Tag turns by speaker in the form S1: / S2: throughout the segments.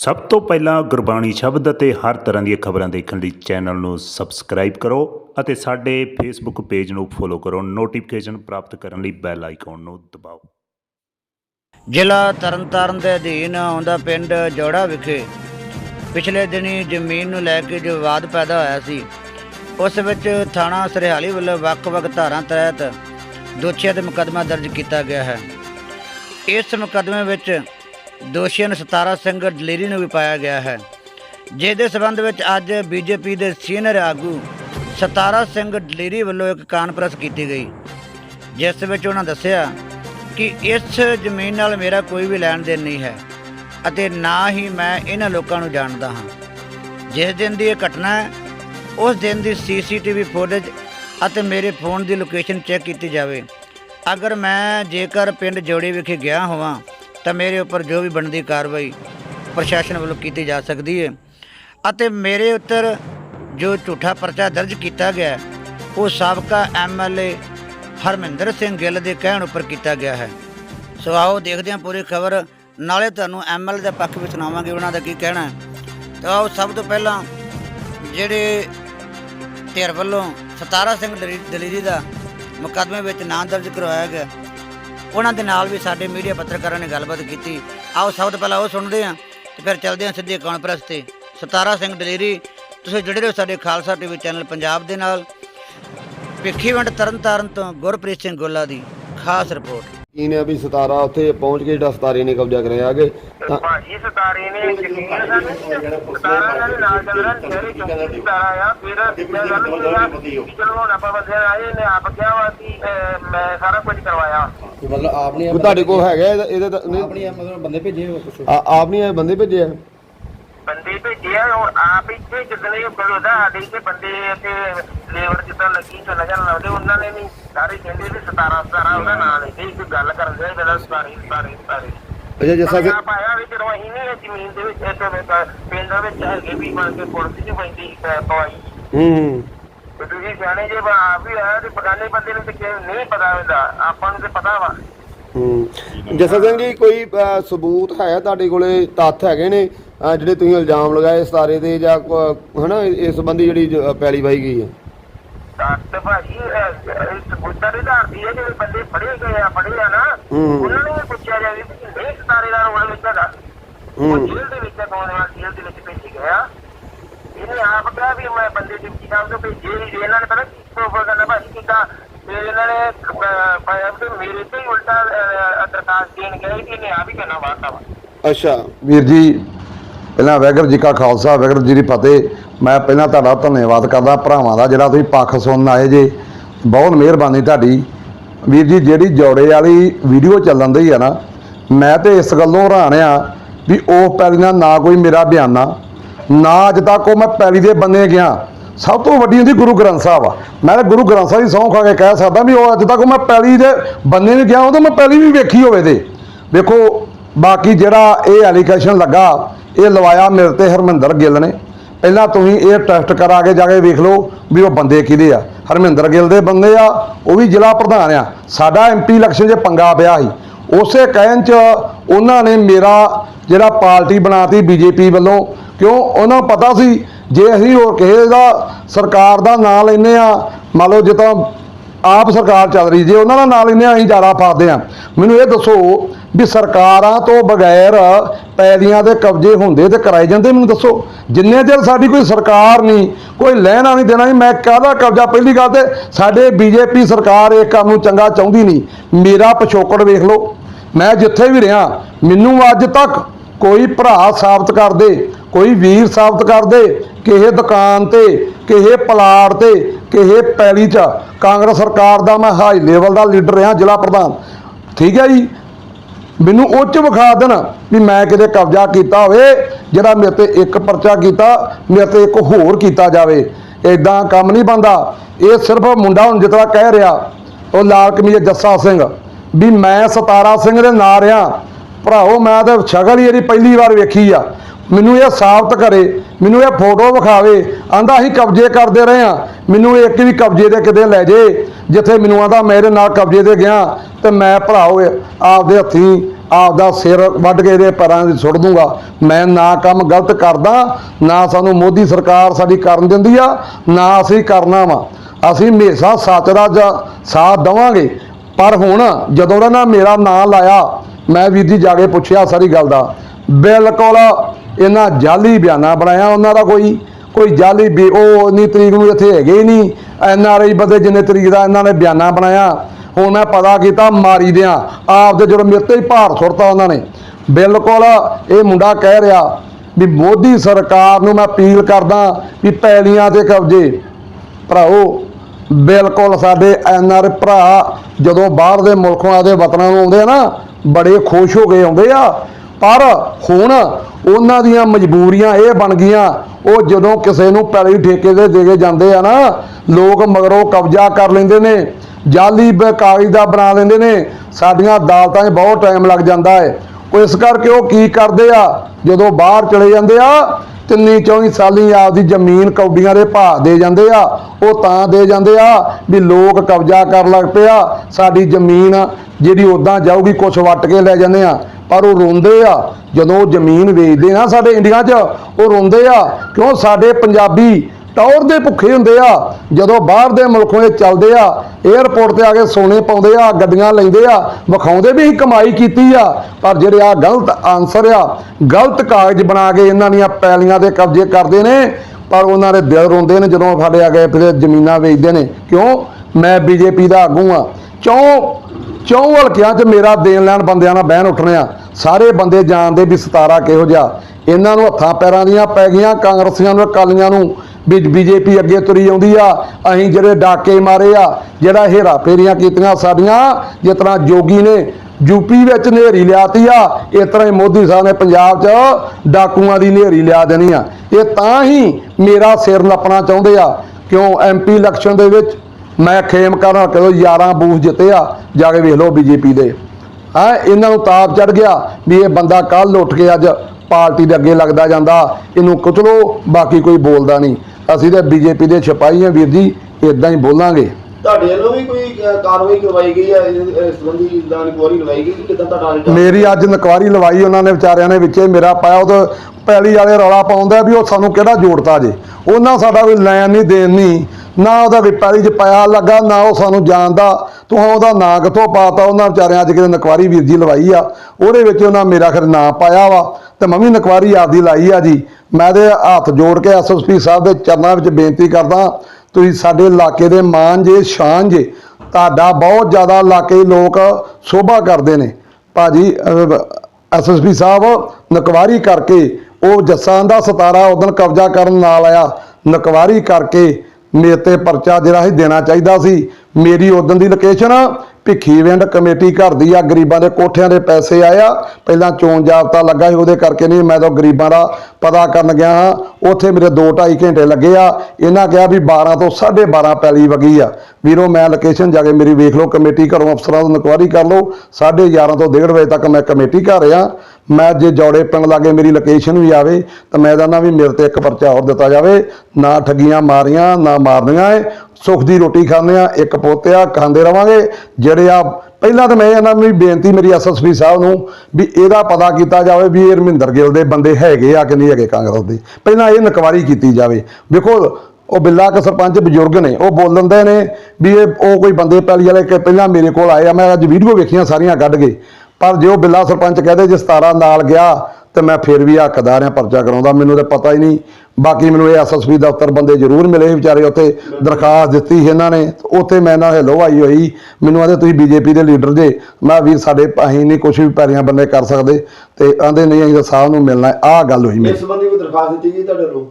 S1: ਸਭ ਤੋਂ ਪਹਿਲਾਂ ਗੁਰਬਾਣੀ ਸ਼ਬਦ ਅਤੇ ਹਰ ਤਰ੍ਹਾਂ ਦੀਆਂ ਖਬਰਾਂ ਦੇਖਣ ਲਈ ਚੈਨਲ ਨੂੰ ਸਬਸਕ੍ਰਾਈਬ ਕਰੋ ਅਤੇ ਸਾਡੇ ਫੇਸਬੁੱਕ ਪੇਜ ਨੂੰ ਫੋਲੋ ਕਰੋ। ਨੋਟੀਫਿਕੇਸ਼ਨ ਪ੍ਰਾਪਤ ਕਰਨ ਲਈ ਬੈਲ ਆਈਕਨ ਨੂੰ ਦਬਾਓ।
S2: ਜ਼ਿਲ੍ਹਾ ਤਰਨਤਾਰਨ ਦੇ ਅਧੀਨ ਆਉਂਦਾ ਪਿੰਡ ਜੋੜਾ ਵਿਖੇ ਪਿਛਲੇ ਦਿਨੀ ਜ਼ਮੀਨ ਨੂੰ ਲੈ ਕੇ ਜੋ ਵਿਵਾਦ ਪੈਦਾ ਹੋਇਆ ਸੀ, ਉਸ ਵਿੱਚ ਥਾਣਾ ਸਰਹਾਲੀ ਵੱਲੋਂ ਵੱਖ-ਵੱਖ ਧਾਰਾਂ ਤਹਿਤ ਦੋਸ਼ੀਆਂ ਦੇ ਮੁਕੱਦਮਾ ਦਰਜ ਕੀਤਾ ਗਿਆ ਹੈ। ਇਸ ਮੁਕੱਦਮੇ ਵਿੱਚ ਦੋਸ਼ੀਆਂ ਨੂੰ 17 ਸਿੰਘ ਦਲੇਰੀ ਨੂੰ ਵੀ ਪਾਇਆ ਗਿਆ ਹੈ। ਜਿਸ ਦੇ ਸਬੰਧ ਵਿੱਚ ਅੱਜ ਬੀਜੇਪੀ ਦੇ ਸੀਨੀਅਰ ਆਗੂ 17 ਸਿੰਘ ਦਲੇਰੀ ਵੱਲੋਂ ਇੱਕ ਕਾਨਫਰੰਸ ਕੀਤੀ ਗਈ। ਜਿਸ ਵਿੱਚ ਉਹਨਾਂ ਦੱਸਿਆ ਕਿ ਇਸ ਜ਼ਮੀਨ ਨਾਲ ਮੇਰਾ ਕੋਈ ਵੀ ਲੈਣ ਦੇਣ ਨਹੀਂ ਹੈ ਅਤੇ ਨਾ ਹੀ ਮੈਂ ਇਹਨਾਂ ਲੋਕਾਂ ਨੂੰ ਜਾਣਦਾ ਹਾਂ। ਜਿਸ ਦਿਨ ਦੀ ਇਹ ਘਟਨਾ ਹੈ, ਉਸ ਦਿਨ ਦੀ ਸੀਸੀਟੀਵੀ ਫੁਟੇਜ ਅਤੇ ਮੇਰੇ ਫੋਨ ਦੀ ਲੋਕੇਸ਼ਨ ਚੈੱਕ ਕੀਤੀ ਜਾਵੇ। ਅਗਰ ਮੈਂ ਜੇਕਰ ਪਿੰਡ ਜੋੜੀ ਵਿਖੇ ਗਿਆ ਹੋਵਾਂ ਤਾਂ ਮੇਰੇ ਉੱਪਰ ਜੋ ਵੀ ਬਣਦੀ ਕਾਰਵਾਈ ਪ੍ਰਸ਼ਾਸਨ ਵੱਲੋਂ ਕੀਤੀ ਜਾ ਸਕਦੀ ਹੈ। ਅਤੇ ਮੇਰੇ ਉੱਤਰ ਜੋ ਝੂਠਾ ਪਰਚਾ ਦਰਜ ਕੀਤਾ ਗਿਆ ਉਹ ਸਾਬਕਾ ਐਮਐਲਏ ਹਰਮਿੰਦਰ ਸਿੰਘ ਗਿੱਲ ਦੇ ਕਹਿਣ ਉੱਪਰ ਕੀਤਾ ਗਿਆ ਹੈ। ਸੋ ਆਓ ਦੇਖਦੇ ਹਾਂ ਪੂਰੀ ਖਬਰ। ਨਾਲੇ ਤੁਹਾਨੂੰ ਐਮਐਲਏ ਦੇ ਪੱਖ ਵਿੱਚ ਸੁਣਾਵਾਂਗੇ ਉਹਨਾਂ ਦਾ ਕੀ ਕਹਿਣਾ ਹੈ। ਤਾਂ ਆਓ ਸਭ ਤੋਂ ਪਹਿਲਾਂ ਜਿਹੜੇ ਧਿਰ ਵੱਲੋਂ 17 ਸਿੰਘ ਦਲੀ- ਦਲੇਰੀ ਦਾ ਮੁਕੱਦਮੇ ਵਿੱਚ ਨਾਂ ਦਰਜ ਕਰਵਾਇਆ ਗਿਆ। ਉਹਨਾਂ ਦੇ ਨਾਲ ਵੀ ਸਾਡੇ ਮੀਡੀਆ ਪੱਤਰਕਾਰਾਂ ਨੇ ਗੱਲਬਾਤ ਕੀਤੀ। ਆਓ ਸਭ ਤੋਂ ਪਹਿਲਾਂ ਉਹ ਸੁਣਦੇ ਹਾਂ ਤੇ ਫਿਰ ਚੱਲਦੇ ਹਾਂ ਸਿੱਧੇ ਕਾਨਫਰੰਸ ਤੇ। 17 ਸਿੰਘ ਦਲੇਰੀ, ਤੁਸੀਂ ਜੁੜੇ ਰਹੋ ਸਾਡੇ ਖਾਲਸਾ ਟੀਵੀ ਚੈਨਲ ਪੰਜਾਬ ਦੇ ਨਾਲ। ਭਿੱਖੀਵੰਡ ਤਰਨਤਾਰਨ ਤੋਂ ਗੁਰਪ੍ਰੀਤ ਸਿੰਘ ਗੋਲਾ ਦੀ ਖਾਸ ਰਿਪੋਰਟ।
S3: ਕੀ ਨੇ ਵੀ ਸਤਾਰਾ ਉੱਥੇ ਪਹੁੰਚ ਕੇ ਜਿਹੜਾ ਸਤਾਰੇ ਨੇ ਕਬਜ਼ਾ ਕਰਿਆ ਆਗੇ ਤਾਂ
S4: ਭਾਜੀ ਸਤਾਰੇ ਨੇ ਯਕੀਨ ਸਾਨੂੰ ਸਤਾਰਾ ਦੇ ਨਾਲ ਚੱਲ ਰਿਹਾ ਸ਼ਹਿਰੀ ਚੌਕੀ ਸਤਾਰਾ ਆ ਫਿਰ ਮੈਂ ਗੱਲ ਕੀਤਾ ਕਿ ਚਲੋ ਹੁਣ ਆਪਾਂ ਬੰਦੇ ਆਏ ਨੇ ਆਪ ਕਿਹਾ ਵਾ ਕਿ ਮੈਂ ਸਾਰਾ ਕੁਝ ਕਰਵਾਇਆ।
S5: ਮਤਲਬ ਆਪ ਨਹੀਂ
S3: ਤੁਹਾਡੇ ਕੋਲ ਹੈਗਾ ਇਹਦਾ- ਨਹੀਂ।
S5: ਆਪਣੀ ਮਤਲਬ ਬੰਦੇ ਭੇਜੇ ਹੋ ਕੁਛ?
S3: ਆ- ਆਪ ਨਹੀਂ ਇਹ ਬੰਦੇ ਭੇਜੇ ਆ?
S4: ਬੰਦੇ ਭੇਜੇ ਆ ਹੁਣ ਆਪ ਇੱਥੇ ਜਿੱਦਣ ਇਹ ਕਰੋਦਾ ਸਾਡੇ ਇੱਥੇ ਬੰਦੇ ਇੱਥੇ ਲੇਬਰ ਜਿੱਦਾਂ ਲੱਗੀ ਤੇ ਨਜ਼ਰ ਲਾਉਂਦੇ ਉਹਨਾਂ ਨੇ ਵੀ ਸਾਰੇ ਕਹਿੰਦੇ ਵੀ 17 17 ਉਹਦਾ ਨਾਂ ਲੈ ਕੇ ਇੱਕ ਗੱਲ ਕਰਨ ਦੇ ਜਿਹੜਾ 17 17 17
S3: ਅੱਛਾ ਜੱਸਾ
S4: ਆਪ ਆਇਆ ਵੀ ਜਦੋਂ ਅਸੀਂ ਨਹੀਂ ਜ਼ਮੀਨ ਦੇ ਵਿੱਚ ਇੱਥੇ ਪਿੰਡ ਵਿੱਚ ਹੈਗੇ ਵੀ ਬਣ ਕੇ ਪੁਲਿਸ ਚ ਪੈਂਦੀ ਅਹ, ਪਵਾਈ
S3: ਹੂੰ ਹੂੰ।
S4: ਤੇ ਤੁਸੀਂ ਸਿਆਣੇ ਜੇ ਆਪ ਵੀ ਆਇਆ ਤੇ ਬਗਾਨੇ ਬੰਦੇ ਨੂੰ ਤੇ ਨਹੀਂ ਪਤਾ ਹੁੰਦਾ ਆਪਾਂ ਨੂੰ ਤੇ ਪਤਾ ਵਾ।
S3: ਹੂੰ। ਜੱਸਾ ਸਿੰਘ ਜੀ ਕੋਈ ਸਬੂਤ ਹੈ ਤੁਹਾਡੇ ਕੋਲੇ ਤੱਥ ਹੈਗੇ ਨੇ? ਜਿਹੜੇ ਤੁਸੀਂ ਇਲਜ਼ਾਮ ਲਗਾਏ ਸਤਾਰੇ ਤੇ ਜਾਂ ਹਨਾ ਇਸ ਸੰਬੰਧੀ ਜਿਹੜੀ ਪੈਲੀ ਵਾਈ ਗਈ ਹੈ
S4: ਤੇ ਭਾਜੀ ਸਬੂਤਾਂ ਦੇ ਆਧਾਰ ਦੀ ਹੈ ਜਿਹੜੇ ਬੰਦੇ ਫੜੇ ਗਏ ਆ ਫੜੇ ਆ ਨਾ
S3: ਹੂੰ।
S4: ਉਹਨਾਂ ਨੂੰ ਵੀ ਪੁੱਛਿਆ ਜਾਵੇ ਕਿ ਨਹੀਂ ਸਤਾਰੇ ਦਾ ਰੋਲ ਵਿੱਚ ਹੈਗਾ? ਉਹ
S3: ਹੂੰ
S4: ਜੇਲ੍ਹ ਦੇ ਵਿੱਚ ਦੋਨ ਵਾਰ ਜੇਲ੍ਹ ਦੇ ਵਿੱਚ ਭੇਜੀ ਗਿਆ ਇਹਨੇ ਆਪ ਕਿਹਾ ਵੀ ਮੈਂ ਬੰਦੇ ਡਿਪਟੀ ਸਾਹਿਬ ਤੋਂ ਭੇਜੇ ਹੀ ਇਹਨਾਂ ਨੇ ਪਤਾ ਕੀ ਪ੍ਰੋਫਰ ਕਰਨਾ ਭਾਜੀ? ਕੀਤਾ। ਫਿਰ ਇਹਨਾਂ ਨੇ ਅਹ, ਪਾਇਆ ਵੀ ਮੇਰੇ ਤੇ ਹੀ ਉਲਟਾ ਅਹ, ਦਰਖਾਸਤ ਦੇਣ ਗਏ ਕਿ ਇਹਨੇ ਆ ਵੀ ਕਰਨਾ ਵਾਸਤਾ ਵਾ
S3: ਅੱਛਾ।
S6: ਵੀਰ ਜੀ ਪਹਿਲਾਂ ਵੈਗਰ ਜੀ ਕਾ ਖਾਲਸਾ ਵੈਗਰ ਜੀ ਦੀ ਫਤਿਹ। ਮੈਂ ਪਹਿਲਾਂ ਤੁਹਾਡਾ ਧੰਨਵਾਦ ਕਰਦਾ ਭਰਾਵਾਂ ਦਾ, ਜਿਹੜਾ ਤੁਸੀਂ ਪੱਖ ਸੁਣਨ ਆਏ ਜੇ। ਬਹੁਤ ਮਿਹਰਬਾਨੀ ਤੁਹਾਡੀ। ਵੀਰ ਜੀ, ਜਿਹੜੀ ਜੋੜੇ ਵਾਲੀ ਵੀਡੀਓ ਚੱਲਣ ਦੀ ਆ ਨਾ, ਮੈਂ ਤੇ ਇਸ ਗੱਲੋਂ ਹੈਰਾਨ ਆ ਵੀ ਉਹ ਪੈਲੀ ਨਾਲ ਨਾ ਕੋਈ ਮੇਰਾ ਬਿਆਨਾ। ਨਾ ਅੱਜ ਤੱਕ ਉਹ ਮੈਂ ਪੈਲੀ ਦੇ ਬੰਨੇ ਗਿਆ। ਸਭ ਤੋਂ ਵੱਡੀ ਹੁੰਦੀ ਗੁਰੂ ਗ੍ਰੰਥ ਸਾਹਿਬ ਆ। ਮੈਂ ਤਾਂ ਗੁਰੂ ਗ੍ਰੰਥ ਸਾਹਿਬ ਦੀ ਸਹੁੰ ਖਾ ਕੇ ਕਹਿ ਸਕਦਾ ਵੀ ਉਹ ਅੱਜ ਤੱਕ ਮੈਂ ਪੈਲੀ ਦੇ ਬੰਨੇ ਵੀ ਗਿਆ ਉਹ ਤਾਂ ਮੈਂ ਪੈਲੀ ਵੀ ਵੇਖੀ ਹੋਵੇ ਤੇ। ਵੇਖੋ, ਬਾਕੀ ਜਿਹੜਾ ਇਹ ਐਲੀਗੇਸ਼ਨ ਲੱਗਾ ਇਹ ਲਵਾਇਆ ਮੇਰੇ ਤੇ ਹਰਮਿੰਦਰ ਗਿੱਲ ਨੇ। ਪਹਿਲਾਂ ਤੁਸੀਂ ਇਹ ਟੈਸਟ ਕਰਾ ਕੇ ਜਾ ਕੇ ਵੇਖ ਲਓ ਵੀ ਉਹ ਬੰਦੇ ਕਿਹਦੇ ਆ। ਹਰਮਿੰਦਰ ਗਿੱਲ ਦੇ ਬੰਦੇ ਆ, ਉਹ ਵੀ ਜ਼ਿਲ੍ਹਾ ਪ੍ਰਧਾਨ ਆ। ਸਾਡਾ ਐਮਪੀ ਇਲੈਕਸ਼ਨ 'ਚ ਪੰਗਾ ਪਿਆ ਸੀ। ਉਸੇ ਕਹਿਣ 'ਚ ਉਹਨਾਂ ਨੇ ਮੇਰਾ ਜਿਹੜਾ ਪਾਰਟੀ ਬਣਾਤੀ ਬੀਜੇਪੀ ਵੱਲੋਂ, ਕਿਉਂ? ਉਹਨਾਂ ਨੂੰ ਪਤਾ ਸੀ, ਜੇ ਅਸੀਂ ਹੋਰ ਕਿਸੇ ਦਾ ਸਰਕਾਰ ਦਾ ਨਾਂ ਲੈਨੇ ਆ ਮੰਨ ਲਓ ਜੇ ਤਾਂ ਆਪ ਸਰਕਾਰ ਚੱਲ ਰਹੀ, ਜੇ ਉਹਨਾਂ ਦਾ ਨਾਂ ਲੈਨੇ ਆ ਅਸੀਂ ਜ਼ਿਆਦਾ ਫਸਦੇ ਆ ਮੈਨੂੰ ਇਹ ਦੱਸੋ ਵੀ ਸਰਕਾਰਾਂ ਤੋਂ ਬਗੈਰ ਪੈਲੀਆਂ ਦੇ ਕਬਜ਼ੇ ਹੁੰਦੇ ਤੇ ਕਰਾਏ ਜਾਂਦੇ, ਮੈਨੂੰ ਦੱਸੋ। ਜਿੰਨੇ ਚਿਰ ਸਾਡੀ ਕੋਈ ਸਰਕਾਰ ਨਹੀਂ, ਕੋਈ ਲੈਣਾ ਨਹੀਂ ਦੇਣਾ ਨਹੀਂ, ਮੈਂ ਕਾਹਦਾ ਕਬਜ਼ਾ? ਪਹਿਲੀ ਗੱਲ ਤੇ ਸਾਡੇ ਬੀਜੇਪੀ ਸਰਕਾਰ ਇਹ ਕੰਮ ਨੂੰ ਚੰਗਾ ਚਾਹੁੰਦੀ ਨਹੀਂ। ਮੇਰਾ ਪਿਛੋਕੜ ਵੇਖ ਲਓ। ਮੈਂ ਜਿੱਥੇ ਵੀ ਰਿਹਾ, ਮੈਨੂੰ ਅੱਜ ਤੱਕ ਕੋਈ ਭਰਾ ਸਾਬਤ ਕਰ ਦੇ, ਕੋਈ ਵੀਰ ਸਾਬਤ ਕਰ ਦੇ, ਕਿਸੇ ਦੁਕਾਨ ਤੇ, ਕਿਸੇ ਪਲਾਟ ਤੇ, ਕਿਸੇ ਪੈਲੀ 'ਚ। ਕਾਂਗਰਸ ਸਰਕਾਰ ਦਾ ਮੈਂ ਹਾਈ ਲੈਵਲ ਦਾ ਲੀਡਰ ਰਿਹਾ, ਜ਼ਿਲ੍ਹਾ ਪ੍ਰਧਾਨ। ਠੀਕ ਹੈ ਜੀ? ਮੈਨੂੰ ਉਹ 'ਚ ਵਿਖਾ ਦੇਣ ਵੀ ਮੈਂ ਕਿਤੇ ਕਬਜ਼ਾ ਕੀਤਾ ਹੋਵੇ, ਜਿਹੜਾ ਮੇਰੇ ਤੇ ਇੱਕ ਪਰਚਾ ਕੀਤਾ, ਮੇਰੇ ਤੇ ਇੱਕ ਹੋਰ ਕੀਤਾ ਜਾਵੇ। ਐਦਾਂ ਕੰਮ ਨਹੀਂ ਬੰਦਾ ਇਹ ਸਿਰਫ ਮੁੰਡਾ ਹੁਣ ਜਿਤਨਾ ਕਹਿ ਰਿਹਾ, ਉਹ ਲਾਲ ਕਮੀਜ਼ ਜੱਸਾ ਸਿੰਘ, ਵੀ ਮੈਂ ਸਤਾਰਾ ਸਿੰਘ ਦੇ ਨਾਂ ਰਿਆਂ ਭਰਾਓ ਮੈਂ ਤਾਂ ਸ਼ਕਲ ਹੀ ਇਹਦੀ ਪਹਿਲੀ ਵਾਰ ਵੇਖੀ ਆ। ਮੈਨੂੰ ਇਹ ਸਾਬਤ ਕਰੇ, ਮੈਨੂੰ ਇਹ ਫੋਟੋ ਵਿਖਾਵੇ, ਆਂਦਾ ਅਸੀਂ ਕਬਜ਼ੇ ਕਰਦੇ ਰਹੇ ਆ ਮੈਨੂੰ ਇੱਕ ਵੀ ਕਬਜ਼ੇ ਦੇ ਕਿਤੇ ਲੈ ਜੇ, ਜਿੱਥੇ ਮੈਨੂੰ ਆਂਦਾ ਮੇਰੇ ਨਾਲ ਕਬਜ਼ੇ ਤੇ ਗਿਆ, ਤੇ ਮੈਂ ਭਰਾਓ ਆਪਦੇ ਹੱਥੀਂ ਆਪਦਾ ਸਿਰ ਵੱਢ ਕੇ ਇਹਦੇ ਪੈਰਾਂ 'ਚ ਸੁੱਟ ਦੂੰਗਾ। ਮੈਂ ਨਾ ਕੰਮ ਗਲਤ ਕਰਦਾ, ਨਾ ਸਾਨੂੰ ਮੋਦੀ ਸਰਕਾਰ ਸਾਡੀ ਕਰਨ ਦਿੰਦੀ ਆ, ਨਾ ਅਸੀਂ ਕਰਨਾ ਵਾ। ਅਸੀਂ ਹਮੇਸ਼ਾ ਸੱਚ ਦਾ ਸਾਥ ਦੇਵਾਂਗੇ। ਪਰ ਹੁਣ ਜਦੋਂ ਉਹਨਾਂ ਨੇ ਮੇਰਾ ਨਾਂ ਲਾਇਆ, ਮੈਂ ਵੀਰ ਜੀ ਜਾ ਕੇ ਪੁੱਛਿਆ ਸਾਰੀ ਗੱਲ ਦਾ। ਬਿਲਕੁਲ ਇਹਨਾਂ ਜਾਲੀ ਬਿਆਨਾ ਬਣਾਇਆ ਉਹਨਾਂ ਦਾ ਕੋਈ। ਕੋਈ ਜਾਲੀ ਵੀ ਉਹ ਇੰਨੀ ਤਰੀਕ ਨੂੰ ਇੱਥੇ ਹੈਗੇ ਹੀ ਨਹੀਂ। ਐਨ ਆਰ ਆਈ ਬੰਦੇ ਜਿੰਨੇ ਤਰੀਕ ਦਾ ਇਹਨਾਂ ਨੇ ਬਿਆਨਾ ਬਣਾਇਆ। ਹੁਣ ਮੈਂ ਪਤਾ ਕੀਤਾ ਮਾਰੀ ਦਿਆਂ। ਆਪਦੇ ਜਦੋਂ ਮੇਰੇ ਤੇ ਹੀ ਭਾਰ ਸੁੱਟਤਾ ਉਹਨਾਂ ਨੇ। ਬਿਲਕੁਲ ਇਹ ਮੁੰਡਾ ਕਹਿ ਰਿਹਾ ਵੀ ਮੋਦੀ ਸਰਕਾਰ ਨੂੰ ਮੈਂ ਅਪੀਲ ਕਰਦਾ ਵੀ ਪੈਲੀਆਂ ਤੇ ਕਬਜ਼ੇ। ਭਰਾਓ, ਬਿਲਕੁਲ ਸਾਡੇ ਐਨ ਆਰ ਭਰਾ ਜਦੋਂ ਬਾਹਰ ਦੇ ਮੁਲਕਾਂ ਆਦੇ ਵਤਨਾਂ ਨੂੰ ਆਉਂਦੇ ਆ ਨਾ, ਬੜੇ ਖੁਸ਼ ਹੋ ਕੇ ਆਉਂਦੇ ਆ। ਪਰ ਹੁਣ ਉਹਨਾਂ ਦੀਆਂ ਮਜਬੂਰੀਆਂ ਇਹ ਬਣ ਗਈਆਂ, ਉਹ ਜਦੋਂ ਕਿਸੇ ਨੂੰ ਪੈਲੀ ਠੇਕੇ ਦੇ ਦੇ ਕੇ ਜਾਂਦੇ ਆ ਨਾ, ਲੋਕ ਮਗਰੋਂ ਕਬਜ਼ਾ ਕਰ ਲੈਂਦੇ ਨੇ, ਜਾਲੀ ਕਾਗਜ਼ ਦਾ ਬਣਾ ਲੈਂਦੇ ਨੇ, ਸਾਡੀਆਂ ਅਦਾਲਤਾਂ 'ਚ ਬਹੁਤ ਟਾਈਮ ਲੱਗ ਜਾਂਦਾ ਹੈ। ਉਹ ਇਸ ਕਰਕੇ ਉਹ ਕੀ ਕਰਦੇ ਆ, ਜਦੋਂ ਬਾਹਰ ਚਲੇ ਜਾਂਦੇ ਆ, ਤਿੰਨੀ 24 ਸਾਲੀ ਆਪਦੀ ਜ਼ਮੀਨ ਕੌਡੀਆਂ ਦੇ ਭਾਅ ਦੇ ਜਾਂਦੇ ਆ, ਉਹ ਤਾਂ ਦੇ ਜਾਂਦੇ ਆ ਵੀ ਲੋਕ ਕਬਜ਼ਾ ਕਰਨ ਲੱਗ ਪਿਆ ਸਾਡੀ ਜ਼ਮੀਨ ਜਿਹੜੀ ਉਦਾਂ ਜਾਊਗੀ ਕੁਛ ਵੱਟ ਕੇ ਲੈ ਜਾਂਦੇ ਆ। ਪਰ ਉਹ ਰੋਂਦੇ ਆ। ਜਦੋਂ ਉਹ ਜ਼ਮੀਨ ਵੇਚਦੇ ਨਾ ਸਾਡੇ ਇੰਡੀਆ 'ਚ, ਉਹ ਰੋਂਦੇ ਆ। ਕਿਉਂ? ਸਾਡੇ ਪੰਜਾਬੀ ਟੌਰ ਦੇ ਭੁੱਖੇ ਹੁੰਦੇ ਆ। ਜਦੋਂ ਬਾਹਰ ਦੇ ਮੁਲਕਾਂ 'ਚ ਚੱਲਦੇ ਆ 에ਅਰਪੋਰਟ ਤੇ ਆ ਕੇ ਸੋਨੇ ਪਾਉਂਦੇ ਆ, ਗੱਡੀਆਂ ਲੈਂਦੇ ਆ, ਵਿਖਾਉਂਦੇ ਵੀ ਕਮਾਈ ਕੀਤੀ ਆ। ਪਰ ਜਿਹੜੇ ਆ ਗਲਤ ਆਨਸਰ ਆ, ਗਲਤ ਕਾਗਜ਼ ਬਣਾ ਕੇ ਇਹਨਾਂ ਦੀਆਂ ਪੈਲੀਆਂ ਦੇ ਕਬਜ਼ੇ ਕਰਦੇ ਨੇ, ਪਰ ਉਹਨਾਂ ਦੇ ਦਿਲ ਰੋਂਦੇ ਨੇ ਜਦੋਂ ਸਾਡੇ ਆ ਗਏ ਫਿਰ ਜ਼ਮੀਨਾਂ ਵੇਚਦੇ ਨੇ। ਕਿਉਂ? ਮੈਂ ਬੀਜੇਪੀ ਦਾ ਆਗੂ ਆ। ਚੋਂ ਚੌਂ ਹਲਕਿਆਂ 'ਚ ਮੇਰਾ ਦੇਣ ਲੈਣ ਬੰਦਿਆਂ ਨਾਲ ਬਹਿਣ ਉੱਠਣੇ ਆ? ਸਾਰੇ ਬੰਦੇ ਜਾਣਦੇ ਵੀ ਸਤਾਰਾ ਕਿਹੋ ਜਿਹਾ। ਇਹਨਾਂ ਨੂੰ ਹੱਥਾਂ ਪੈਰਾਂ ਦੀਆਂ ਪੈ ਗਈਆਂ, ਕਾਂਗਰਸੀਆਂ ਨੂੰ, ਅਕਾਲੀਆਂ ਨੂੰ। ਵੀ ਬੀਜੇਪੀ ਅੱਗੇ ਤੁਰੀ ਆਉਂਦੀ ਆ, ਅਸੀਂ ਜਿਹੜੇ ਡਾਕੇ ਮਾਰੇ ਆ, ਜਿਹੜਾ ਹੇਰਾ ਫੇਰੀਆਂ ਕੀਤੀਆਂ ਸਾਡੀਆਂ, ਜਿਸ ਤਰ੍ਹਾਂ ਜੋਗੀ ਨੇ ਯੂਪੀ ਵਿੱਚ ਨੇਰੀ ਲਿਆਤੀ ਆ, ਇਸ ਤਰ੍ਹਾਂ ਹੀ ਮੋਦੀ ਸਾਹਿਬ ਨੇ ਪੰਜਾਬ 'ਚ ਡਾਕੂਆਂ ਦੀ ਨੇਰੀ ਲਿਆ ਦੇਣੀ ਆ। ਇਹ ਤਾਂ ਹੀ ਮੇਰਾ ਸਿਰ ਲੱਪਣਾ ਚਾਹੁੰਦੇ ਆ। ਕਿਉਂ ਐਮਪੀ ਇਲੈਕਸ਼ਨ ਦੇ ਵਿੱਚ ਮੈਂ ਖੇਮ ਕਰਨ ਕਦੋਂ 11 ਬੂਥ ਜਿੱਤੇ ਆ ਜਾ ਕੇ ਵੇਖ ਲਓ ਬੀਜੇਪੀ ਦੇ। ਹਾਂ, ਇਹਨਾਂ ਨੂੰ ਤਾਪ ਚੜ ਗਿਆ ਵੀ ਇਹ ਬੰਦਾ ਕੱਲ ਉੱਠ ਕੇ ਅੱਜ ਪਾਰਟੀ ਦੇ ਅੱਗੇ ਲੱਗਦਾ ਜਾਂਦਾ, ਇਹਨੂੰ ਕੁਚਲੋ, ਬਾਕੀ ਕੋਈ ਬੋਲਦਾ ਨਹੀਂ। ਅਸੀਂ ਤਾਂ ਬੀਜੇਪੀ ਦੇ ਸਿਪਾਹੀ ਹਾਂ ਵੀਰ ਜੀ ਇਦਾਂ ਹੀ ਬੋਲਾਂਗੇ।
S3: ਤੁਹਾਡੇ ਵੱਲੋਂ ਵੀ ਕੋਈ ਅ, ਕਾਰਵਾਈ ਕਰਵਾਈ ਗਈ ਹੈ ਇਸ ਇਸ ਸੰਬੰਧੀ ਦਾ ਇਨਕੁਆਰੀ ਲਵਾਈ ਗਈ ਕਿ ਕਿਦਾਂ ਤੁਹਾਡਾ ਰਿਜ਼ਲਟ
S6: ਮੇਰੀ ਅੱਜ ਨਕਵਾਰੀ ਲਵਾਈ ਉਹਨਾਂ ਨੇ ਵਿਚਾਰਿਆਂ ਨੇ ਵਿੱਚੇ ਮੇਰਾ ਪਾਇਆ ਉਹ ਤਾਂ ਪੈਲੀ ਵਾਲੇ ਰੌਲਾ ਪਾਉਂਦਾ ਵੀ ਉਹ ਸਾਨੂੰ ਕਿਹੜਾ ਜੋੜਤਾ ਜੇ। ਉਹਨਾਂ ਸਾਡਾ ਕੋਈ ਲੈਣ ਨਹੀਂ ਦੇਣ ਨਹੀਂ ਨਾ ਉਹਦਾ ਵੀ ਪੈਲੀ 'ਚ ਪਾਇਆ ਲੱਗਾ ਨਾ ਉਹ ਸਾਨੂੰ ਜਾਣਦਾ। ਤੂੰ ਉਹਦਾ ਨਾਂ ਕਿੱਥੋਂ ਪਾਤਾ? ਉਹਨਾਂ ਵਿਚਾਰਿਆਂ ਅੱਜ ਕਿਤੇ ਨਕਵਾਰੀ ਵੀਰ ਜੀ ਲਵਾਈ ਆ। ਉਹਦੇ ਵਿੱਚ ਉਹਨਾਂ ਮੇਰਾ ਖਰ ਨਾਂ ਪਾਇਆ ਵਾ। ਤੇ ਮੈਂ ਵੀ ਨਕਵਾਰੀ ਆਪਦੀ ਲਾਈ ਆ ਜੀ। ਮੈਂ ਤੇ ਹੱਥ ਜੋੜ ਕੇ ਐਸਐਸਪੀ ਸਾਹਿਬ ਦੇ ਚਰਨਾਂ ਵਿੱਚ ਬੇਨਤੀ ਕਰਦਾ ਤੁਸੀਂ ਸਾਡੇ ਇਲਾਕੇ ਦੇ ਮਾਨ ਜੇ, ਸ਼ਾਨ ਜੇ, ਤੁਹਾਡਾ ਬਹੁਤ ਜ਼ਿਆਦਾ ਇਲਾਕੇ ਲੋਕ ਸ਼ੋਭਾ ਕਰਦੇ ਨੇ। ਭਾਜੀ ਐਸਐਸਪੀ ਸਾਹਿਬ ਨਕਵਾਰੀ ਕਰਕੇ ਉਹ ਜੱਸਾਂ ਦਾ ਸਤਾਰਾ ਉਦੋਂ ਕਬਜ਼ਾ ਕਰਨ ਨਾਲ ਆਇਆ। ਨਕਵਾਰੀ ਕਰਕੇ ਮੇਰੇ ਤੇ ਪਰਚਾ ਜਿਹੜਾ ਸੀ ਦੇਣਾ ਚਾਹੀਦਾ ਸੀ। ਮੇਰੀ ਉਦੋਂ ਦੀ ਲੋਕੇਸ਼ਨ ਭਿੱਖੀਵਿੰਡ ਕਮੇਟੀ ਘਰ ਦੀ ਆ, ਗਰੀਬਾਂ ਦੇ ਕੋਠਿਆਂ ਦੇ ਪੈਸੇ ਆਇਆ। ਪਹਿਲਾਂ ਚੋਣ ਜਾਬਤਾ ਲੱਗਾ ਸੀ, ਉਹਦੇ ਕਰਕੇ ਨਹੀਂ ਮੈਂ ਤਾਂ ਗਰੀਬਾਂ ਦਾ ਪਤਾ ਕਰਨ ਗਿਆ ਹਾਂ। ਉੱਥੇ ਮੇਰੇ 2.5 ਘੰਟੇ ਲੱਗੇ ਆ। ਇਹਨਾਂ ਕਿਹਾ ਵੀ 12 ਤੋਂ 12:30 ਪੈਲੀ ਵਗੀ ਆ। ਵੀਰੋ, ਮੈਂ ਲੋਕੇਸ਼ਨ ਜਾ ਕੇ ਮੇਰੀ ਵੇਖ ਲਓ, ਕਮੇਟੀ ਘਰੋਂ ਅਫਸਰਾਂ ਤੋਂ ਇਨਕੁਆਰੀ ਕਰ ਲਓ। 11:30 ਤੋਂ 1:30 ਵਜੇ ਤੱਕ ਮੈਂ ਕਮੇਟੀ ਘਰ ਆ। ਮੈਂ ਜੇ ਜੋੜੇ ਪਿੰਡ ਲਾਗੇ ਮੇਰੀ ਲੋਕੇਸ਼ਨ ਵੀ ਆਵੇ, ਤਾਂ ਮੈਂ ਕਹਿੰਦਾ ਵੀ ਮੇਰੇ ਤੇ ਇੱਕ ਪਰਚਾ ਹੋਰ ਦਿੱਤਾ ਜਾਵੇ। ਨਾ ਠੱਗੀਆਂ ਮਾਰੀਆਂ, ਨਾ ਮਾਰਨੀਆਂ ਏ। ਸੁੱਖ ਦੀ ਰੋਟੀ ਖਾਂਦੇ ਆ, ਇੱਕ ਪੋਤਿਆ ਖਾਂਦੇ ਰਵਾਂਗੇ। ਜਿਹੜੇ ਆ, ਪਹਿਲਾਂ ਤਾਂ ਮੈਂ ਇਹਨਾਂ ਨੂੰ ਵੀ ਬੇਨਤੀ ਮੇਰੀ ਐਸਐਸਪੀ ਸਾਹਿਬ ਨੂੰ ਵੀ ਇਹਦਾ ਪਤਾ ਕੀਤਾ ਜਾਵੇ ਵੀ ਇਹ ਰਮਿੰਦਰ ਗਿੱਲ ਦੇ ਬੰਦੇ ਹੈਗੇ ਆ ਕਿ ਨਹੀਂ ਹੈਗੇ ਕਾਂਗਰਸ ਦੇ। ਪਹਿਲਾਂ ਇਹ ਨਕਵਾਰੀ ਕੀਤੀ ਜਾਵੇ। ਵੇਖੋ, ਉਹ ਬਿੱਲਾ ਕੇ ਸਰਪੰਚ ਬਜ਼ੁਰਗ ਨੇ, ਉਹ ਬੋਲਣ ਦੇ ਨੇ ਵੀ ਇਹ, ਉਹ ਕੋਈ ਬੰਦੇ ਪੈਲੀ ਵਾਲੇ ਕਿ ਪਹਿਲਾਂ ਮੇਰੇ ਕੋਲ ਆਏ ਆ, ਮੈਂ ਅੱਜ ਵੀਡੀਓ ਵੇਖੀਆਂ ਸਾਰੀਆਂ ਕੱਢ ਕੇ। ਪਰ ਜੇ ਉਹ ਬਿੱਲਾ ਸਰਪੰਚ ਕਹਦੇ ਜੇ 17 ਨਾਲ ਗਿਆ, ਤੇ ਮੈਂ ਫਿਰ ਵੀ ਹੱਕਦਾਰ ਆ ਪਰਚਾ ਕਰਾਉਂਦਾ, ਮੈਨੂੰ ਤਾਂ ਪਤਾ ਹੀ ਨਹੀਂ। ਬਾਕੀ ਮੈਨੂੰ ਇਹ ਐਸਐਸਪੀ ਦਫ਼ਤਰ ਬੰਦੇ ਜ਼ਰੂਰ ਮਿਲੇ ਵਿਚਾਰੇ, ਉੱਥੇ ਦਰਖਾਸਤ ਦਿੱਤੀ ਸੀ ਇਹਨਾਂ ਨੇ ਉੱਥੇ ਮੈਂ ਇਹਨਾਂ ਹੈਲੋ ਆਈ ਹੋਈ। ਮੈਨੂੰ ਆਂਦੇ ਤੁਸੀਂ ਬੀਜੇਪੀ ਦੇ ਲੀਡਰ ਜੇ। ਮੈਂ ਵੀਰ, ਸਾਡੇ ਅਸੀਂ ਨਹੀਂ ਕੁਝ ਵੀ ਪੈਰੀਆਂ ਬੰਨੇ ਕਰ ਸਕਦੇ। ਤੇ ਆਂਦੇ ਨਹੀਂ, ਅਸੀਂ ਤਾਂ ਸਾਹਿਬ ਨੂੰ ਮਿਲਣਾ ਆਹ ਗੱਲ ਹੋਈ
S3: ਇਸ
S6: ਮੇਰੀ
S3: ਸੰਬੰਧੀ ਕੋਈ ਦਰਖਾਸਤ ਦਿੱਤੀ ਗਈ ਤੁਹਾਡੇ ਵੱਲੋਂ?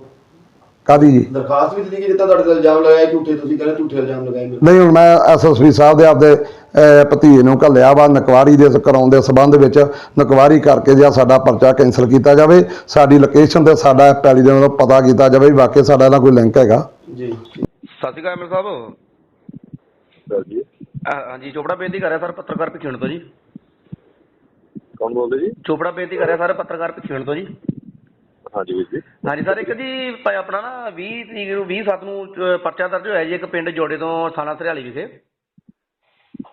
S6: ਕਾਦੀ ਜੀ?
S3: ਦਰਖਾਸਤ ਵੀ ਦਿੱਤੀ ਗਈ ਜਿੱਦਾਂ ਤੁਹਾਡੇ ਤੇ ਇਲਜ਼ਾਮ ਲਗਾਇਆ ਝੂਠੇ ਤੁਸੀਂ ਕਹਿੰਦੇ ਝੂਠੇ ਇਲਜ਼ਾਮ ਲਗਾਏ ਮੇਰੇ
S6: ਨਹੀਂ ਹੁਣ ਮੈਂ ਐਸਐਸਪੀ ਸਾਹਿਬ ਦੇ ਆਪਦੇ ਅਹ, ਭਤੀਜੇ ਨੂੰ ਘੱਲਿਆ ਵਾ ਨਕਵਾਰੀ ਦੇ ਕਰਾਉਣ ਦੇ ਸਬੰਧ ਵਿੱਚ ਨਕਵਾਰੀ ਕਰਕੇ ਜਾਂ ਸਾਡਾ ਪਰਚਾ ਕੈਂਸਲ ਕੀਤਾ ਜਾਵੇ ਸਾਡੀ ਲੋਕੇਸ਼ਨ ਤੇ ਸਾਡਾ ਪੈਲੀ ਦੇ ਨਾਲ ਪਤਾ ਕੀਤਾ ਜਾਵੇ ਵੀ ਵਾਕਈ ਸਾਡਾ ਇਹਦਾ ਕੋਈ ਲਿੰਕ ਹੈਗਾ।
S3: ਜੀ।
S7: ਸਤਿ ਸ਼੍ਰੀ ਅਕਾਲ ਐਮਐਲ ਸਾਹਿਬ।
S8: ਜੀ।
S7: ਅਹ ਹਾਂਜੀ ਚੋਪੜਾ ਬੇਨਤੀ ਕਰ ਰਿਹਾ ਸਰ ਪੱਤਰਕਾਰ ਭਿੱਖਣ ਤੋਂ ਜੀ।
S8: ਕੌਣ ਬੋਲਦੇ ਜੀ?
S7: ਚੋਪੜਾ ਬੇਨਤੀ ਕਰ ਰਿਹਾ ਸਰ ਪੱਤਰਕਾਰ ਭਿੱਖਣ ਤੋਂ ਜੀ।
S8: ਹਾਂਜੀ ਵੀਰ ਜੀ।
S7: ਹਾਂਜੀ ਸਰ ਇੱਕ ਜੀ ਪ- ਆਪਣਾ ਨਾ 20 ਤਰੀਕ ਨੂੰ 20 ਸੱਤ ਨੂੰ ਅਹ, ਪਰਚਾ ਦਰਜ ਹੋਇਆ ਜੀ ਇੱਕ ਪਿੰਡ ਜੋੜੇ ਤੋਂ ਥਾਣਾ ਸਰਿਆਲੀ ਵਿਖੇ।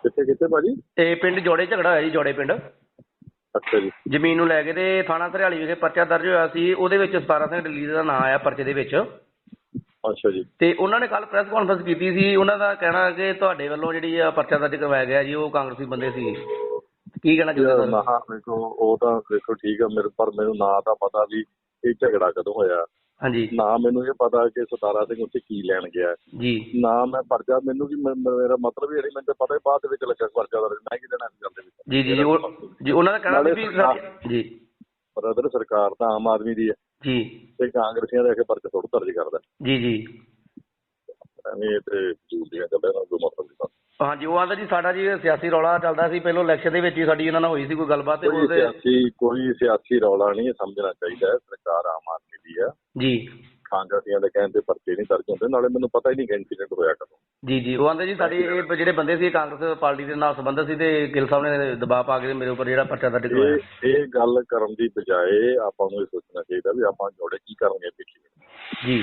S8: ਕਿੱਥੇ ਕਿੱਥੇ ਭਾਜੀ?
S7: ਤੇ ਪਿੰਡ ਜੋੜੇ ਝਗੜਾ ਹੋਇਆ ਜੀ ਜੋੜੇ ਪਿੰਡ।
S8: ਅੱਛਾ ਜੀ।
S7: ਜ਼ਮੀਨ ਨੂੰ ਲੈ ਕੇ ਤੇ ਥਾਣਾ ਧਰਿਆਲੀ ਵਿਖੇ ਪਰਚਾ ਦਰਜ ਹੋਇਆ ਸੀ ਉਹਦੇ ਵਿੱਚ 17 ਸਿੰਘ ਢਿੱਲੀ ਦਾ ਨਾਮ ਆਇਆ ਪਰਚੇ ਦੇ ਵਿੱਚ।
S8: ਅੱਛਾ ਜੀ।
S7: ਤੇ ਉਹਨਾਂ ਨੇ ਕੱਲ ਪ੍ਰੈਸ ਕਾਨਫਰੰਸ ਕੀਤੀ ਸੀ ਉਹਨਾਂ ਦਾ ਕਹਿਣਾ ਹੈ ਕਿ ਤੁਹਾਡੇ ਵੱਲੋਂ ਜਿਹੜੀ ਆ ਪਰਚਾ ਦਰਜ ਕਰਵਾਇਆ ਗਿਆ ਜੀ ਉਹ ਕਾਂਗਰਸੀ ਬੰਦੇ ਸੀ। ਕੀ ਕਹਿਣਾ ਚਾਹੁੰਦੇ ਸਰ
S8: ਮਹਾ ਵੇਖੋ ਉਹ ਤਾਂ ਵੇਖੋ ਠੀਕ ਆ ਮੇਰੇ ਪਰ ਮੈਨੂੰ ਨਾਂ ਤਾਂ ਪਤਾ ਵੀ ਇਹ ਝਗੜਾ ਕਦੋਂ ਹੋਇਆ?
S7: ਹਾਂਜੀ।
S8: ਨਾ ਮੈਨੂੰ ਇਹ ਪਤਾ ਕਿ ਸਤਾਰਾ ਸਿੰਘ ਉੱਥੇ ਕੀ ਲੈਣ ਗਿਆ।
S7: ਜੀ।
S8: ਨਾ ਮੈਂ ਪਰਚਾ ਮੈਨੂੰ ਵੀ ਮ- ਮੇਰਾ ਮਤਲਬ ਹੀ ਨਹੀਂ ਮੈਨੂੰ ਤਾਂ ਪਤਾ ਹੀ ਬਾਅਦ ਦੇ ਵਿੱਚ ਲੱਗਾ ਪਰਚਾ ਦਾ ਮੈਂ ਕੀ ਦੇਣਾ ਇਸ ਗੱਲ ਦੇ ਵਿੱਚ?
S7: ਜੀ ਜੀ ਜੀ ਉਹ ਜੀ ਉਹਨਾਂ ਦਾ ਕਹਿਣਾ ਸੀ ਵੀ ਸਾਡੀ- ਜੀ।
S8: ਬ੍ਰਦਰ ਸਰਕਾਰ ਤਾਂ ਆਮ ਆਦਮੀ ਦੀ ਹੈ।
S7: ਜੀ।
S8: ਤੇ ਕਾਂਗਰਸੀਆਂ ਦੇ ਅੱਗੇ ਪਰਚਾ ਥੋੜਾ ਦਰਜ ਕਰਦਾ।
S7: ਜੀ ਜੀ।
S8: ਐਵੇਂ ਇਹ ਤੇ ਦੀਆਂ ਗੱਲਾਂ ਕੋਈ ਮਤਲਬ ਨਹੀਂ
S7: ਹਾਂਜੀ ਉਹ ਆਂਦਾ ਜੀ ਸਾਡਾ ਜੀ ਸਿਆਸੀ ਰੌਲਾ ਚੱਲਦਾ ਸੀ ਪਹਿਲੋਂ ਇਲੈਕਸ਼ਨ ਦੇ ਵਿੱਚ ਹੀ ਸਾਡੀ ਇਹਨਾਂ ਨਾਲ ਹੋਈ ਸੀ ਕੋਈ ਗੱਲਬਾਤ ਤੇ
S8: ਕੋਈ
S7: ਉਹਦੇ
S8: ਸਿਆਸੀ ਕੋਈ ਸਿਆਸੀ ਰੌਲਾ ਨਹੀਂ ਇਹ ਸਮਝਣਾ ਚਾਹੀਦਾ ਹੈ ਸਰਕਾਰ ਆਮ ਆਦਮੀ ਦੀ ਆ
S7: ਜੀ।
S8: ਕਾਂਗਰਸੀਆਂ ਦੇ ਕਹਿਣ ਤੇ ਪਰਚੇ ਨਹੀਂ ਦਰਜ ਹੁੰਦੇ ਨਾਲੇ ਮੈਨੂੰ ਪਤਾ ਹੀ ਨਹੀਂ ਕਿ ਇੰਸੀਡੈਂਟ ਹੋਇਆ ਕਦੋਂ।
S7: ਜੀ ਜੀ ਉਹ ਆਂਦੇ ਜੀ ਸਾਡੀ ਇਹ ਜਿਹੜੇ ਬੰਦੇ ਸੀ ਕਾਂਗਰਸ ਪਾਰਟੀ ਦੇ ਨਾਲ ਸੰਬੰਧਿਤ ਸੀ ਤੇ ਗਿੱਲ ਸਾਹਿਬ ਨੇ ਦਬਾਅ ਪਾ ਕੇ ਮੇਰੇ ਉੱਪਰ ਜਿਹੜਾ ਪਰਚਾ ਦਰਜ ਕਰਵਾਇਆ।
S8: ਇਹ ਇਹ ਗੱਲ ਕਰਨ ਦੀ ਬਜਾਏ ਆਪਾਂ ਨੂੰ ਇਹ ਸੋਚਣਾ ਚਾਹੀਦਾ ਵੀ ਆਪਾਂ ਜੋੜੇ ਕੀ ਕਰਨਗੇ ਪਿੱਛੇ।
S7: ਜੀ।